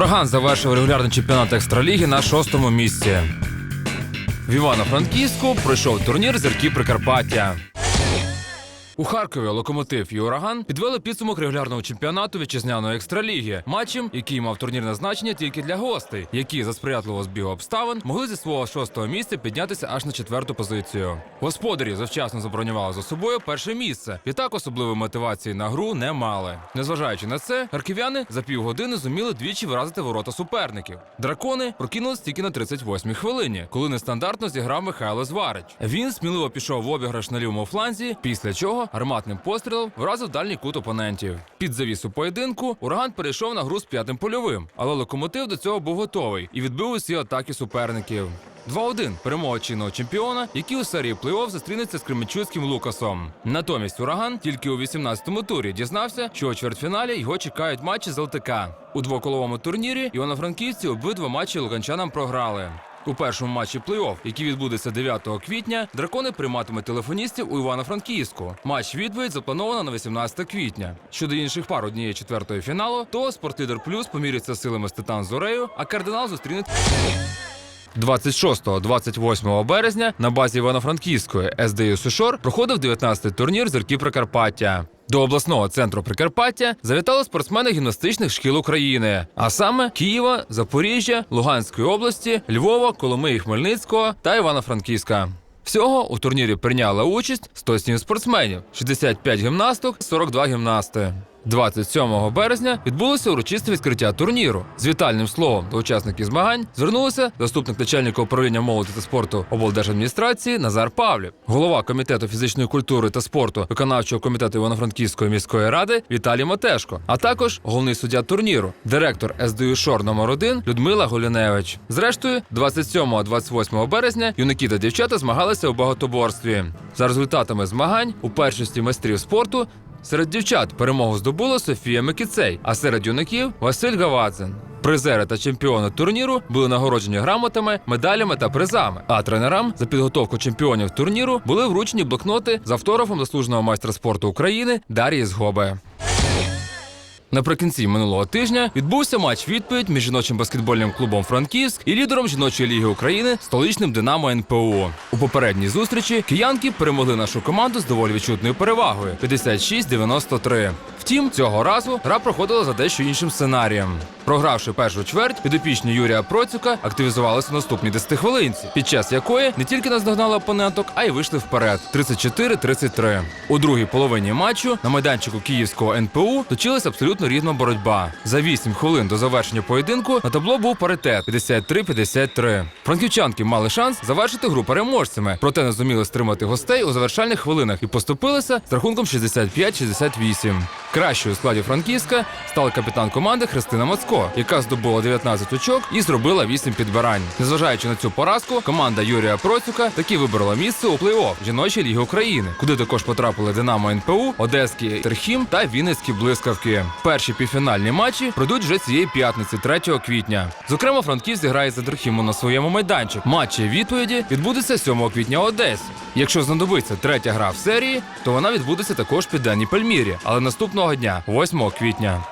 Ураган завершив регулярний чемпіонат екстраліги на шостому місці. В Івано-Франківську пройшов турнір зірки Прикарпаття. У Харкові локомотив і ураган підвели підсумок регулярного чемпіонату вітчизняної екстраліги, матчем, який мав турнірне значення тільки для гостей, які за сприятливого збігу обставин могли зі свого шостого місця піднятися аж на четверту позицію. Господарі завчасно забронювали за собою перше місце. Відтак особливої мотивації на гру не мали. Незважаючи на це, харків'яни за півгодини зуміли двічі вразити ворота суперників. Дракони прокинулись тільки на 38-й хвилині, коли нестандартно зіграв Михайло Зварич. Він сміливо пішов в обіграш на лівому фланзі, після чого гарматним пострілом вразив дальній кут опонентів. Під завісу поєдинку ураган перейшов на гру з п'ятим польовим, але локомотив до цього був готовий і відбив усі атаки суперників. 2-1 перемога чинного чемпіона, який у серії плей-офф зустрінеться з кременчуцьким Лукасом. Натомість ураган тільки у 18-му турі дізнався, що у чвертьфіналі його чекають матчі з ЛТК. У двоколовому турнірі івано-франківці обидва матчі луганчанам програли. У першому матчі плей-офф, який відбудеться 9 квітня, дракони прийматимуть телефоністів у Івано-Франківську. Матч відповідь заплановано на 18 квітня. Щодо інших пар однієї четвертої фіналу, то спортлідер плюс поміряться силами з Титан Зорею, а кардинал зустріне 26-28 березня на базі Івано-Франківської СДЮ Сушор проходив 19-й турнір зірки Прикарпаття. До обласного центру Прикарпаття завітали спортсмени гімнастичних шкіл України, а саме Києва, Запоріжжя, Луганської області, Львова, Коломиї, Хмельницького та Івано-Франківська. Всього у турнірі прийняли участь 107 спортсменів, 65 гімнасток, 42 гімнасти. 27 березня відбулося урочисте відкриття турніру. З вітальним словом до учасників змагань звернулися заступник начальника управління молоді та спорту облдержадміністрації Назар Павлів, голова комітету фізичної культури та спорту виконавчого комітету Івано-Франківської міської ради Віталій Матешко, а також головний суддя турніру, директор СДЮ Шор номер 1 Людмила Голіневич. Зрештою, 27-28 березня юнаки та дівчата змагалися у багатоборстві. За результатами змагань у першості майстрів спорту Серед дівчат перемогу здобула Софія Микіцей, а серед юнаків Василь Гавадзин. Призери та чемпіони турніру були нагороджені грамотами, медалями та призами. А тренерам за підготовку чемпіонів турніру були вручені блокноти з автографом заслуженого майстра спорту України Дар'ї Згоби. Наприкінці минулого тижня відбувся матч відповідь між жіночим баскетбольним клубом Франківськ і лідером жіночої ліги України столичним Динамо НПО. У попередній зустрічі киянки перемогли нашу команду з доволі відчутною перевагою 56-93. Втім, цього разу гра проходила за дещо іншим сценарієм. Програвши першу чверть, підопічні Юрія Процюка активізувалися в наступній 10 хвилинці, під час якої не тільки наздогнали опоненток, а й вийшли вперед 34-33. У другій половині матчу на майданчику київського НПУ точилася абсолютно рівна боротьба. За 8 хвилин до завершення поєдинку на табло був паритет 53-53. Франківчанки мали шанс завершити гру переможцями, проте не зуміли стримати гостей у завершальних хвилинах і поступилися з рахунком 65-68. Кращою у складі Франківська стала капітан команди Христина Мацко, яка здобула 19 очок і зробила 8 підбирань. Незважаючи на цю поразку, команда Юрія Процюка таки вибрала місце у плей-офф жіночої ліги України, куди також потрапили Динамо НПУ, Одеський Терхім та Вінницькі блискавки. Перші півфінальні матчі пройдуть вже цієї п'ятниці, 3 квітня. Зокрема, Франківськ зіграє за Терхімом на своєму майданчику. Матчі відповіді відбудеться 7 квітня Одесі. Якщо знадобиться третя гра в серії, то вона відбудеться також під Денній Пальмірі, але наступного дня, 8 квітня.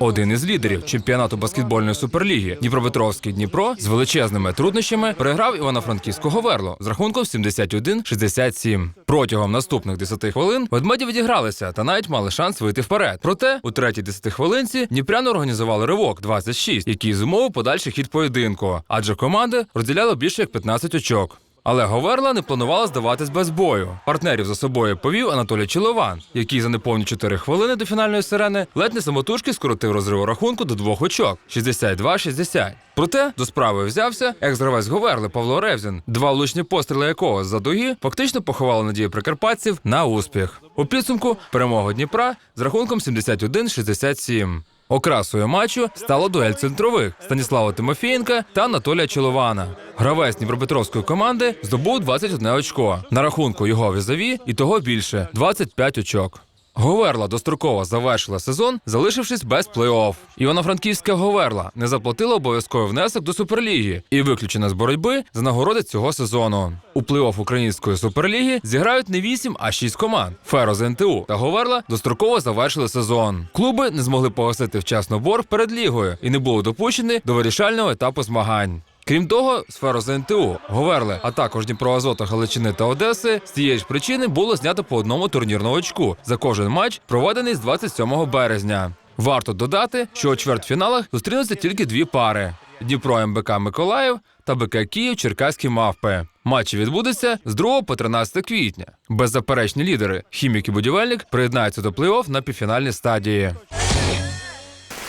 Один із лідерів чемпіонату баскетбольної суперліги Дніпропетровський Дніпро з величезними труднощами переграв Івано-Франківську Говерло з рахунком 71-67. Протягом наступних 10 хвилин ведмеді відігралися та навіть мали шанс вийти вперед. Проте у третій 10 хвилинці Дніпряни організували ривок 26, який зумовив подальший хід поєдинку, адже команди розділяли більше як 15 очок. Але Говерла не планувала здаватись без бою. Партнерів за собою повів Анатолій Чолован, який за неповні 4 хвилини до фінальної сирени ледь не самотужки скоротив розриву рахунку до двох очок 62-60. Проте до справи взявся екс-гравець Говерли Павло Ревзін, два влучні постріли якого з-за дуги фактично поховали надії прикарпатців на успіх. У підсумку перемога Дніпра з рахунком 71-67. Окрасою матчу стало дуель центрових Станіслава Тимофієнка та Анатолія Чолована. Гравець Дніпропетровської команди здобув 21 очко. На рахунку його візові і того більше 25 очок. Говерла достроково завершила сезон, залишившись без плей-офф. Івано-Франківська Говерла не заплатила обов'язковий внесок до суперліги і виключена з боротьби за нагороди цього сезону. У плей-офф української суперліги зіграють не 8, а 6 команд. Феро з НТУ та Говерла достроково завершили сезон. Клуби не змогли погасити вчасно борг перед лігою і не були допущені до вирішального етапу змагань. Крім того, сферу з НТУ, Говерли, а також Дніпроазота Галичини та Одеси з цієї ж причини було знято по одному турнірному очку за кожен матч, проведений з 27 березня. Варто додати, що у чвертьфіналах зустрінуться тільки дві пари: Дніпро МБК Миколаїв та БК Київ Черкаські мавпи. Матчі відбудуться з 2 по 13 квітня. Беззаперечні лідери хімік і будівельник приєднаються до плей-офф на півфінальній стадії.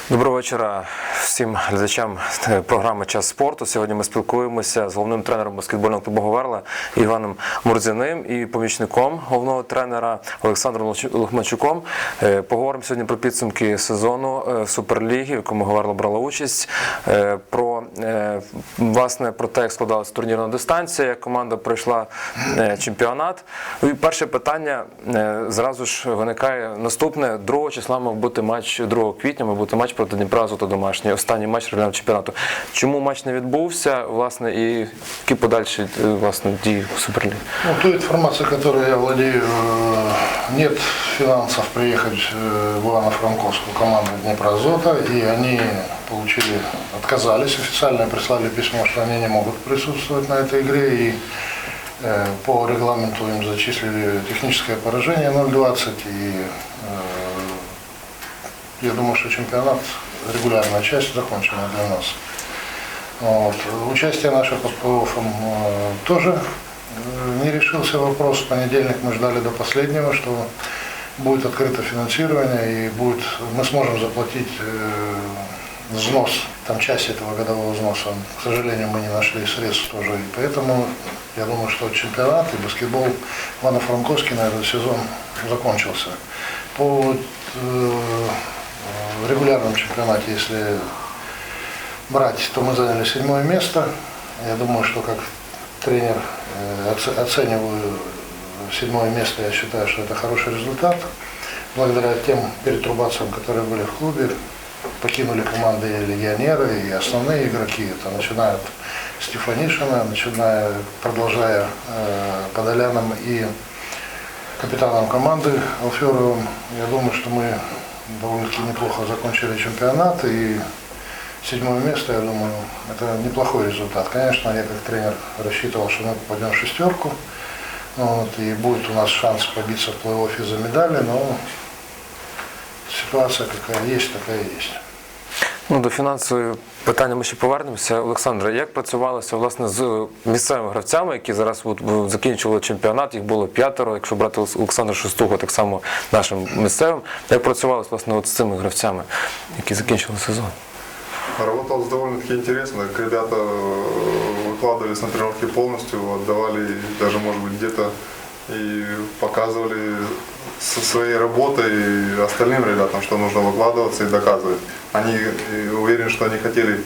Доброго вечора всім глядачам програми Час спорту. Сьогодні ми спілкуємося з головним тренером баскетбольного клубу Говерла Іваном Мурзяним і помічником головного тренера Олександром Лохмачуком. Е, Поговоримо сьогодні про підсумки сезону е, Суперліги, в якому Говерла брала участь. е, Про власне про те, як складалася турнірна дистанція, як команда пройшла е, чемпіонат. І перше питання е, зразу ж виникає наступне. 2 числа мав бути матч 2 квітня, мав бути матч проти Дніпра Азоту домашній, останній матч регулярного чемпіонату. Чому матч не відбувся, власне, і які подальші е, власне дії в Суперлігі? Ну, ту информацию, которой я владею, э, нет финансов приехать э, в Ивано-Франковскую команду Днепроазота, и они получили, отказались официально, прислали письмо, что они не могут присутствовать на этой игре, и э, по регламенту им зачислили техническое поражение 0,20, и э, я думаю, что чемпионат, регулярная часть закончена для нас. Вот. Участие наше под э, тоже э, не решился вопрос. В понедельник мы ждали до последнего, что будет открыто финансирование и будет, мы сможем заплатить э, взнос, там часть этого годового взноса. К сожалению, мы не нашли средств тоже. И поэтому я думаю, что чемпионат и баскетбол Ивано-Франковский на этот сезон закончился. По э, регулярном чемпионате, если брать, то мы заняли седьмое место. Я думаю, что как тренер э, оце- оцениваю седьмое место, я считаю, что это хороший результат. Благодаря тем перетрубациям, которые были в клубе, покинули команды и легионеры, и основные игроки. Это начиная от Стефанишина, начиная, продолжая э, Подоляном и капитаном команды Алферовым. Я думаю, что мы довольно-таки неплохо закончили чемпионат и седьмое место, я думаю, это неплохой результат. Конечно, я как тренер рассчитывал, что мы попадем в шестерку, ну вот, и будет у нас шанс побиться в плей-оффе за медали, но ситуация какая есть, такая есть. Ну, до фінансової питання ми ще повернемося. Олександре, як працювалося власне з місцевими гравцями, які зараз от, в- закінчували чемпіонат, їх було п'ятеро, якщо брати Олександра Шестуга, так само нашим місцевим. Як працювалося власне от з цими гравцями, які закінчили сезон? Работалось довольно-таки интересно. Как Ребята э, выкладывались на тренировки полностью, отдавали даже, может быть, где-то и показывали со своей работой остальным ребятам, что нужно выкладываться и доказывать. Они э, уверены, что они хотели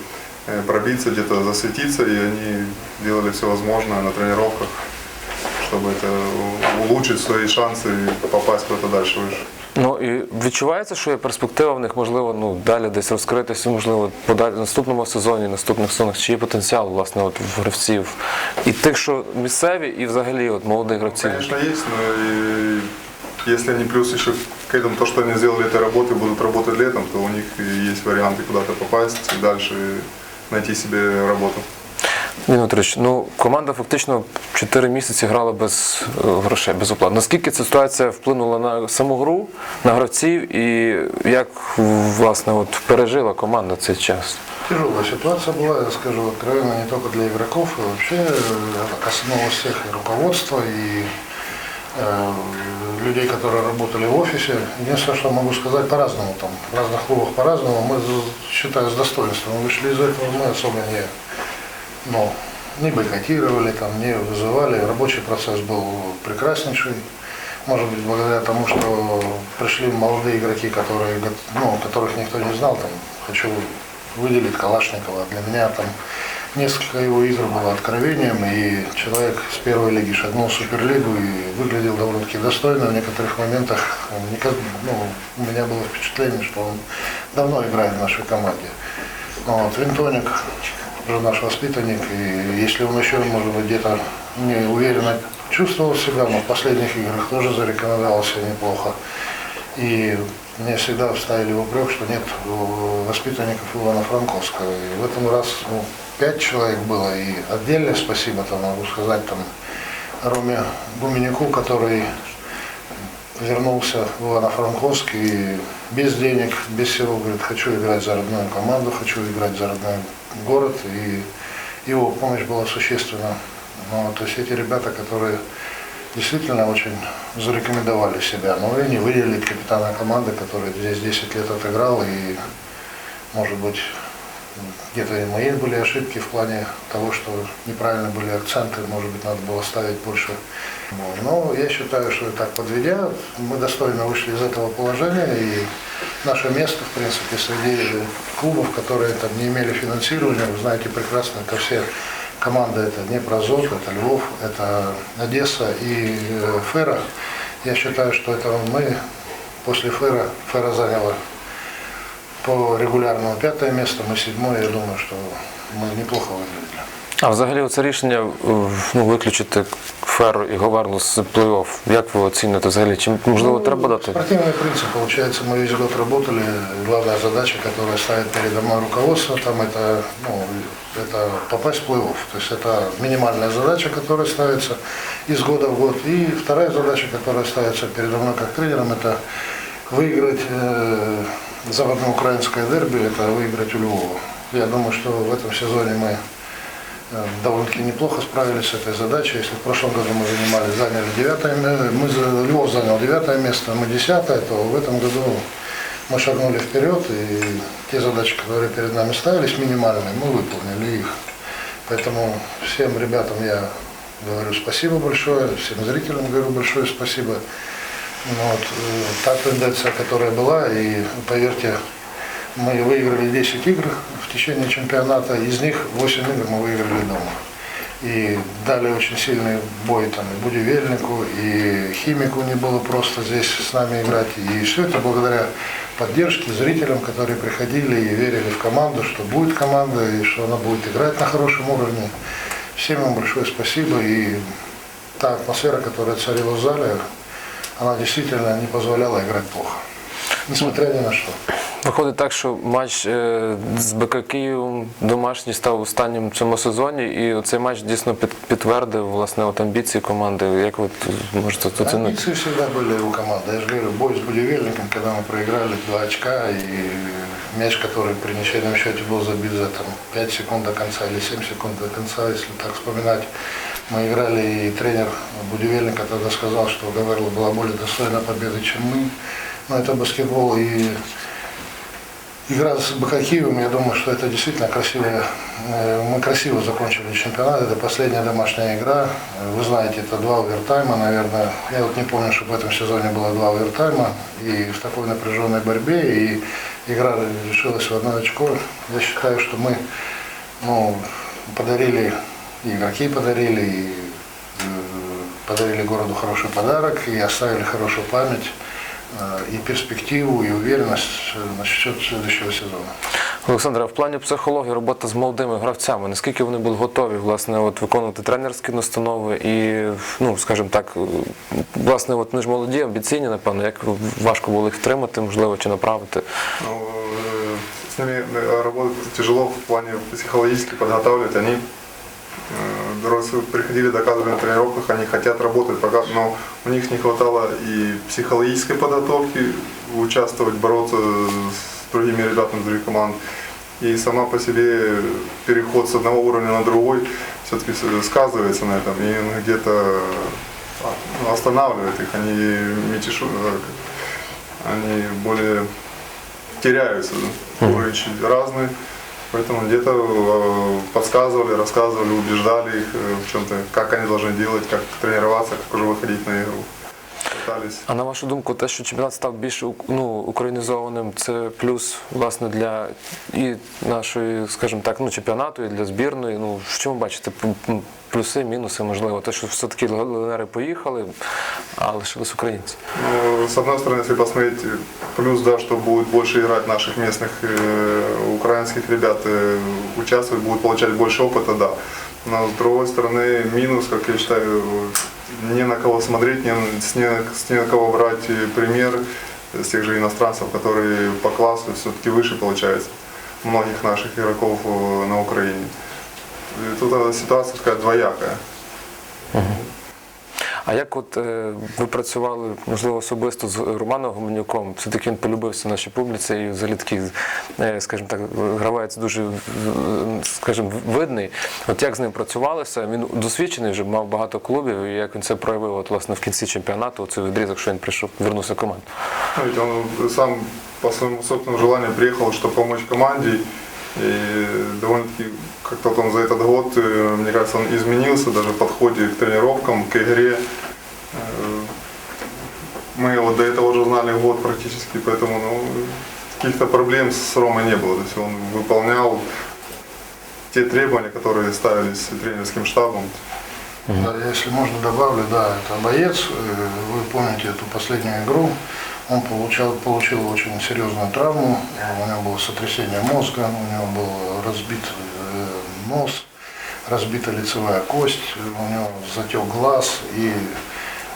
э, пробиться, где-то засветиться, и они делали все возможное на тренировках, чтобы это улучшить свои шансы и попасть куда-то дальше выше. Ну і відчувається, що є перспектива в них, можливо, ну далі десь розкритися, можливо, подалі в наступному сезоні, наступних сезонах, чи є потенціал власне от в гравців і тих, що місцеві, і взагалі от молодих гравців. Конечно, есть, но и если они плюс еще к этому то, что они сделали этой работы, будут работать летом, то у них и есть варианты куда-то попасть и дальше найти себе работу. Ні, Дмитрович, ну команда фактично 4 місяці грала без е, грошей, без оплат. Наскільки ця ситуація вплинула на саму гру, на гравців, і як власне от пережила команда цей час? Тяжелая ситуация была, я скажу откровенно, не только для игроков, а вообще э, это коснулось всех и руководства, и э, людей, которые работали в офисе. Единственное, что могу сказать, по-разному там, в разных клубах по-разному. Мы, считаю, с достоинством вышли из этого, мы особо не, ну, не бойкотировали, там, не вызывали. Рабочий процесс был прекраснейший. Может быть, благодаря тому, что пришли молодые игроки, которые, ну, которых никто не знал, там, хочу выделить Калашникова. Для меня там Несколько его игр было откровением, и человек с первой лиги шагнул в Суперлигу и выглядел довольно-таки достойно. В некоторых моментах никак- ну, у меня было впечатление, что он давно играет в нашей команде. Вот, Винтоник уже наш воспитанник, и если он еще, может быть, где-то не уверенно чувствовал себя, но в последних играх тоже зарекомендовал себя неплохо. И мне всегда вставили в упрек, что нет воспитанников Ивана Франковского. И в этом раз ну, пять человек было. И отдельное спасибо там могу сказать там Роме Гуменяку, который вернулся в Ивано-Франковск и без денег, без всего, говорит, хочу играть за родную команду, хочу играть за родной город. И его помощь была существенна. Ну, то есть эти ребята, которые действительно очень зарекомендовали себя. Но и не выделили капитана команды, который здесь 10 лет отыграл. И, может быть, где-то и мои были ошибки в плане того, что неправильно были акценты, может быть, надо было ставить больше. Но я считаю, что так подведя, мы достойно вышли из этого положения, и наше место, в принципе, среди клубов, которые там не имели финансирования, вы знаете прекрасно, это все команды, это Днепрозот, это Львов, это Одесса и э, Фера. Я считаю, что это мы после Фера, Фера заняла по регулярному пятое место, мы седьмое, я думаю, что мы неплохо выглядели. А взагалі це рішення ну, виключити Феру і Говерлу з плей-офф. Як ви оцінюєте взагалі? Чи можливо Ну, треба дати? Спортивный принцип, получается, мы весь год работали. Главная задача, которая ставит передо мной руководство, там это, ну, это попасть в плей-офф. То есть это минимальная задача, которая ставится из года в год. И вторая задача, которая ставится передо мной как тренером, это выиграть э, западноукраинское дерби, это выиграть у Львова. Я думаю, что в этом сезоне мы э, довольно-таки неплохо справились с этой задачей. Если в прошлом году мы занимали, заняли девятое, ме- мы Львов занял девятое место, мы десятое, то в этом году мы шагнули вперед, и те задачи, которые перед нами ставились, минимальные, мы выполнили их. Поэтому всем ребятам я говорю спасибо большое, всем зрителям говорю большое спасибо. Ну Вот, э, та тенденция, которая была, и поверьте, мы выиграли 10 игр в течение чемпионата, из них 8 игр мы выиграли дома. И дали очень сильный бой там и Будивельнику, и Химику не было просто здесь с нами играть. И все это благодаря поддержке зрителям, которые приходили и верили в команду, что будет команда и что она будет играть на хорошем уровне. Всем им большое спасибо. И та атмосфера, которая царила в зале, она действительно не позволяла играть плохо. Несмотря ни на что. Виходить так, що матч е, з БК Києвом домашній став останнім в цьому сезоні, і цей матч дійсно під- підтвердив власне от амбіції команди. Як ви т- можете це оцінити? Амбиции всегда были у команды. Я же говорю, бой с Будивельником, когда мы проиграли 2 очка, и мяч, который при ничейном счете был забит за там, 5 секунд до конца или 7 секунд до конца, если так вспоминать, мы играли, и тренер Будивельника тогда сказал, что у Гаверла была более достойна победы, чем мы. Но это баскетбол, и Игра с Бакакиевым, я думаю, что это действительно красивая. э, Мы красиво закончили чемпионат. Это последняя домашняя игра. Вы знаете, это два овертайма, наверное. Я вот не помню, что в этом сезоне было два овертайма. И в такой напряженной борьбе. И игра решилась в одно очко. Я считаю, что мы ну, подарили, игроки подарили, и э, подарили городу хороший подарок, и оставили хорошую память и перспективу, и уверенность э, насчет следующего сезона. Олександра, в плані психології робота з молодими гравцями, наскільки вони були готові власне от виконувати тренерські настанови і, ну скажімо так, е, власне, от вони ж молоді, амбіційні, напевно, як важко було їх втримати, можливо, чи направити. Ну, э, с ними э, работать тяжело в плане психологически подготавливать. Они э, раз приходили, доказывали на тренировках, они хотят работать, пока, но у них не хватало и психологической подготовки, участвовать, бороться с другими ребятами из других команд. И сама по себе переход с одного уровня на другой все-таки сказывается на этом. И где-то а, останавливает их, они мятежу, э, они более теряются, уровень разный. Поэтому где-то э, подсказывали, рассказывали, убеждали их э, в чем-то, как они должны делать, как тренироваться, как уже выходить на игру. остались. А на вашу думку, те, що чемпіонат став більш ну, українізованим, це плюс власне для і нашої, скажімо так, ну чемпіонату, і для збірної. Ну в чому бачите п- м, плюси, мінуси, можливо, те, що все-таки легіонери поїхали, а лишились українці. Ну, с одной стороны, если посмотреть, плюс, да, что будет больше играть наших местных э, украинских ребят, э, участвовать, будут получать больше опыта, да. Но с другой стороны, минус, как я считаю, не на кого смотреть, не, на- с, не, с не на кого брать э, пример с тех же иностранцев, которые по классу все-таки выше получается многих наших игроков э, на Украине. И тут э, ситуация такая двоякая. А як от е, ви працювали, можливо, особисто з Романом Гуменюком? Все-таки він полюбився нашій публіці і взагалі такий, е, скажімо так, гравець дуже, е, скажімо, видний. От як з ним працювалося? Він досвідчений вже мав багато клубів, і як він це проявив от, власне, в кінці чемпіонату, цей відрізок, що він прийшов, вернувся в команду. Ну, Ведь он сам по своему собственному желанию приехал, чтобы помочь команде. И довольно-таки как-то вот он за этот год, э, мне кажется, он изменился даже в подходе к тренировкам, к игре. Э, Мы его до этого уже знали год практически, поэтому ну, каких-то проблем с Ромой не было. То есть он выполнял те требования, которые ставились тренерским штабом. Да, если можно добавлю, да, это боец. Э, Вы помните эту последнюю игру. Он получал, получил очень серьезную травму. У него было сотрясение мозга, у него был разбит э, нос, разбита лицевая кость, у него затек глаз. И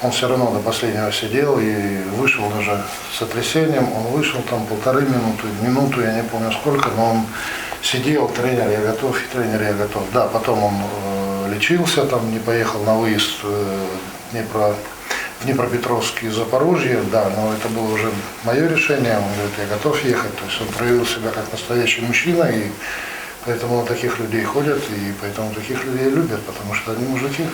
он все равно до последнего сидел и вышел даже с сотрясением. Он вышел там полторы минуты, минуту, я не помню сколько, но он сидел, тренер, я готов, и тренер, я готов. Да, потом он э, лечился, там не поехал на выезд э, в Днепро, в Днепропетровск и Запорожье, да, но это было уже мое решение, он говорит, я готов ехать, то есть он проявил себя как настоящий мужчина, и поэтому на таких людей ходят, и поэтому таких людей любят, потому что они мужики.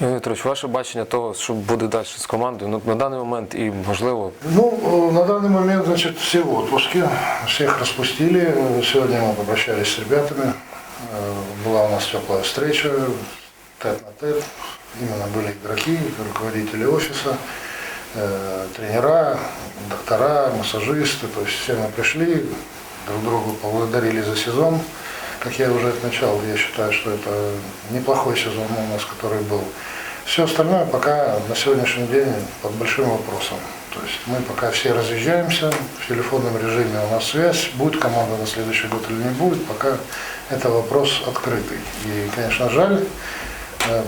Ігор Вікторович, ваше бачення того, що буде далі з командою, ну, на даний момент і можливо Ну, э, на данный момент, значит, все в отпуске, всех распустили. Э, Сегодня мы попрощались с ребятами. Э, Была у нас теплая встреча, тет на тет. Именно были игроки, руководители офиса, э, тренера, доктора, массажисты. То есть все мы пришли, друг другу поблагодарили за сезон. Как я уже отмечал, я считаю, что это неплохой сезон у нас, который был. Все остальное пока на сегодняшний день под большим вопросом. То есть мы пока все разъезжаемся, в телефонном режиме у нас связь, будет команда на следующий год или не будет, пока это вопрос открытый. И, конечно, жаль,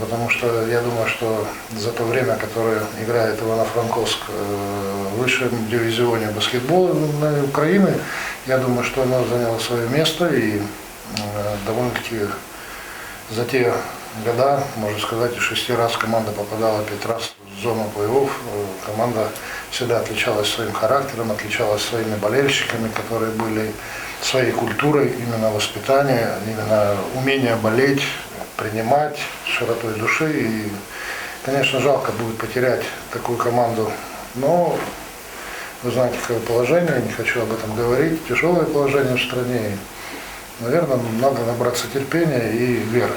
потому что я думаю, что за то время, которое играет Ивано-Франковск э, в высшем дивизионе баскетбола Украины, я думаю, что она заняла свое место и э, довольно-таки за те года, можно сказать, из шести раз команда попадала пять раз в зону плей-офф. Э, Команда всегда отличалась своим характером, отличалась своими болельщиками, которые были своей культурой, именно воспитание, именно умение болеть, принимать широтой души. И, конечно, жалко будет потерять такую команду. Но вы знаете, какое положение, не хочу об этом говорить, тяжелое положение в стране. И, наверное, надо набраться терпения и веры.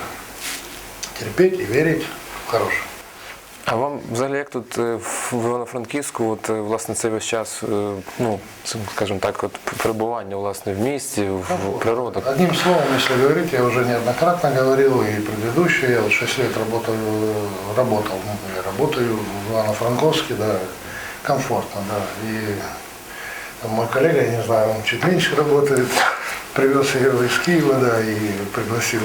Терпеть и верить в хорошее. А вам взагалі як тут е, в Івано-Франківську, от е, власне цей весь час, е, ну скажімо так, от перебування власне в місті, в природі? Одним словом, если говорить, я уже неоднократно говорил, и предыдущие, я вот 6 лет работал, работал, ну, я работаю в Ивано-Франковске, да, комфортно, да, и там мой коллега, я не знаю, он чуть меньше работает, привез его из Киева, да, и пригласил,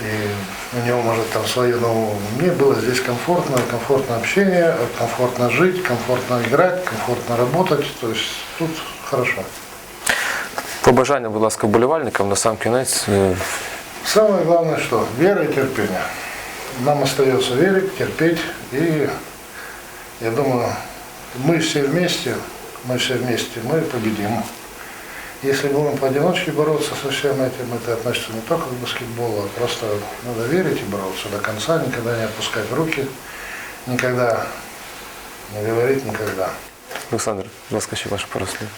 и у него, может, там свое, но мне было здесь комфортно, комфортно общение, комфортно жить, комфортно играть, комфортно работать, то есть тут хорошо. Побажання, будь ласка, вболівальникам на сам кінець. Самое главное, что вера и терпение. Нам остается верить, терпеть, и я думаю, мы все вместе, мы все вместе, мы победим. Если будем поодиночке бороться со всем этим, это относится не только к баскетболу, а просто надо верить и бороться до конца, никогда не опускать руки, никогда не говорить никогда. Олександр, будь ласка, ще ваше пару слів.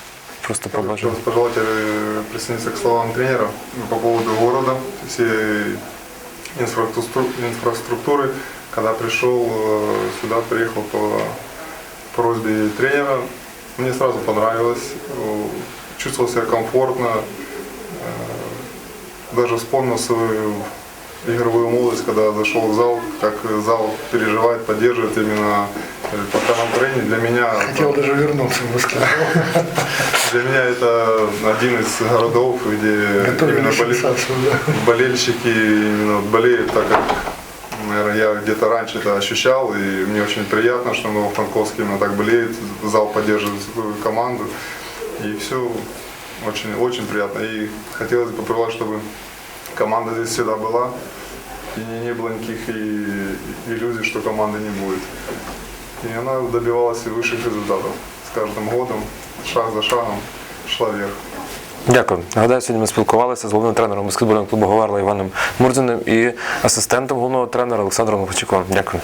Просто Хочу побажання. пожелать э, присоединиться к словам тренера по поводу города, всей инфраструкту- инфраструктуры. Когда пришел э, сюда, приехал по просьбе тренера. Мне сразу понравилось, э, чувствовал себя комфортно, Э, даже вспомнил свою игровую молодость, когда зашел в зал, как зал переживает, поддерживает именно э, пока на Украине. Для меня Хотел даже вернуться в баскетбол. для меня это один из городов, где Готовили именно боле- болельщики именно болеют так, как, наверное, я где-то раньше это ощущал, и мне очень приятно, что Новофранковский именно так болеет, зал поддерживает команду, и все очень, очень приятно. И хотелось бы пожелать, чтобы команда здесь всегда была, и не, не было никаких и, иллюзий, что команды не будет. И она добивалась и высших результатов. С каждым годом, шаг за шагом, шла вверх. Дякую. Нагадаю, сьогодні ми спілкувалися з головним тренером баскетбольного клубу Говерла Іваном Мурзиним і асистентом головного тренера Олександром Лопачуком. Дякую.